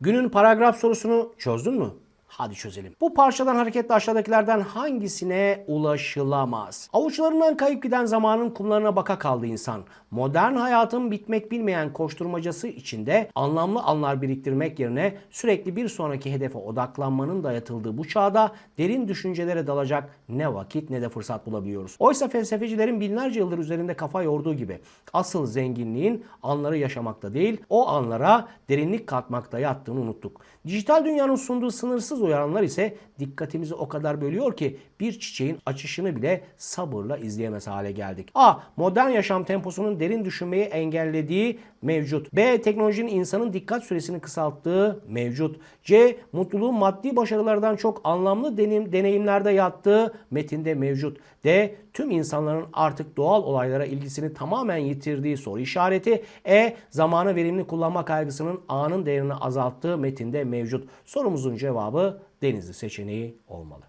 Günün paragraf sorusunu çözdün mü? Hadi çözelim. Bu parçadan hareketle aşağıdakilerden hangisine ulaşılamaz? Avuçlarından kayıp giden zamanın kumlarına baka kaldı insan. Modern hayatın bitmek bilmeyen koşturmacası içinde anlamlı anlar biriktirmek yerine sürekli bir sonraki hedefe odaklanmanın dayatıldığı bu çağda derin düşüncelere dalacak ne vakit ne de fırsat bulabiliyoruz. Oysa felsefecilerin binlerce yıldır üzerinde kafa yorduğu gibi asıl zenginliğin anları yaşamakta değil, o anlara derinlik katmakta yattığını unuttuk. Dijital dünyanın sunduğu sınırsız uyaranlar ise dikkatimizi o kadar bölüyor ki bir çiçeğin açışını bile sabırla izleyemez hale geldik. A. Modern yaşam temposunun derin düşünmeyi engellediği mevcut. B. Teknolojinin insanın dikkat süresini kısalttığı mevcut. C. Mutluluğun maddi başarılardan çok anlamlı deneyim, deneyimlerde yattığı metinde mevcut. D. Tüm insanların artık doğal olaylara ilgisini tamamen yitirdiği soru işareti. E. Zamanı verimli kullanma kaygısının anın değerini azalttığı metinde mevcut. Sorumuzun cevabı Denizli seçeneği olmalı.